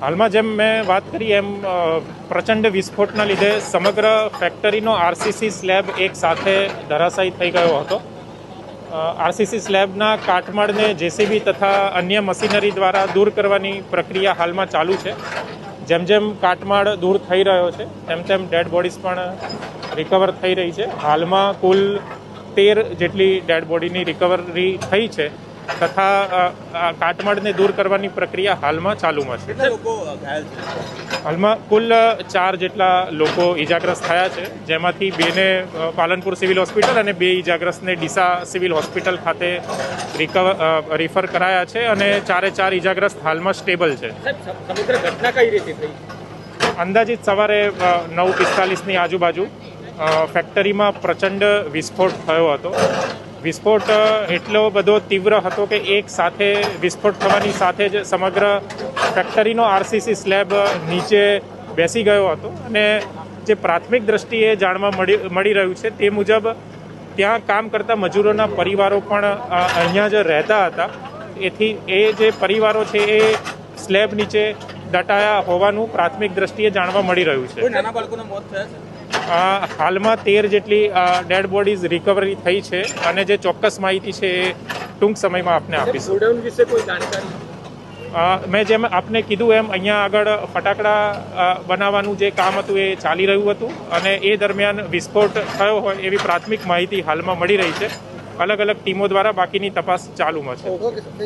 હાલમાં જેમ મેં વાત કરી એમ પ્રચંડ વિસ્ફોટના લીધે સમગ્ર ફેક્ટરીનો આરસીસી સ્લેબ એક સાથે ધરાશાયી થઈ ગયો હતો. આરસીસી સ્લેબના કાટમાળને જેસીબી તથા અન્ય મશીનરી દ્વારા દૂર કરવાની પ્રક્રિયા હાલમાં ચાલુ છે. જેમ જેમ કાટમાળ દૂર થઈ રહ્યો છે, તેમ તેમ ડેડ બોડીઝ પણ રિકવર થઈ રહી છે. હાલમાં કુલ તેર જેટલી ડેડ બોડીની રિકવરી થઈ છે. તથા કાટમાળને દૂર કરવાની પ્રક્રિયા હાલમાં ચાલુમાં છે. હાલમાં કુલ ચાર જેટલા લોકો ઈજાગ્રસ્ત થયા છે જેમાંથી બેને પાલનપુર સિવિલ હોસ્પિટલ અને બે ઇજાગ્રસ્તને ડીસા સિવિલ હોસ્પિટલ ખાતે રિકવર રિફર કરાયા છે અને ચારે ચાર ઈજાગ્રસ્ત હાલમાં સ્ટેબલ છે. સમગ્ર ઘટના કઈ રીતે થઈ? અંદાજિત સવારે નવ પિસ્તાલીસની આજુબાજુ ફેક્ટરીમાં પ્રચંડ વિસ્ફોટ થયો હતો. વિસ્ફોટ એટલો બધો તીવ્ર હતો કે એક સાથે વિસ્ફોટ થવાની સાથે જ સમગ્ર ફેક્ટરીનો આરસીસી સ્લેબ નીચે બેસી ગયો હતો અને જે પ્રાથમિક દ્રષ્ટિએ જાણવા મળી મળી રહ્યું છે તે મુજબ ત્યાં કામ કરતા મજૂરોના પરિવારો પણ અહીંયા જ રહેતા હતા. એથી એ જે પરિવારો છે એ સ્લેબ નીચે દટાયા હોવાનું પ્રાથમિક દ્રષ્ટિએ જાણવા મળી રહ્યું છે. નાના બાળકોના મોત થયા છે? હાલમાં તેર જેટલી ડેડ બોડીઝ રિકવરી થઈ છે અને જે ચોક્કસ માહિતી છે એ ટૂંક સમયમાં આપને આપીશું. વિશે કોઈ જાણકારી? મેં જેમ આપને કીધું એમ અહીંયા આગળ ફટાકડા બનાવવાનું જે કામ હતું એ ચાલી રહ્યું હતું અને એ દરમિયાન વિસ્ફોટ થયો હોય એવી પ્રાથમિક માહિતી હાલમાં મળી રહી છે. અલગ અલગ ટીમો દ્વારા બાકીની તપાસ ચાલુમાં છે.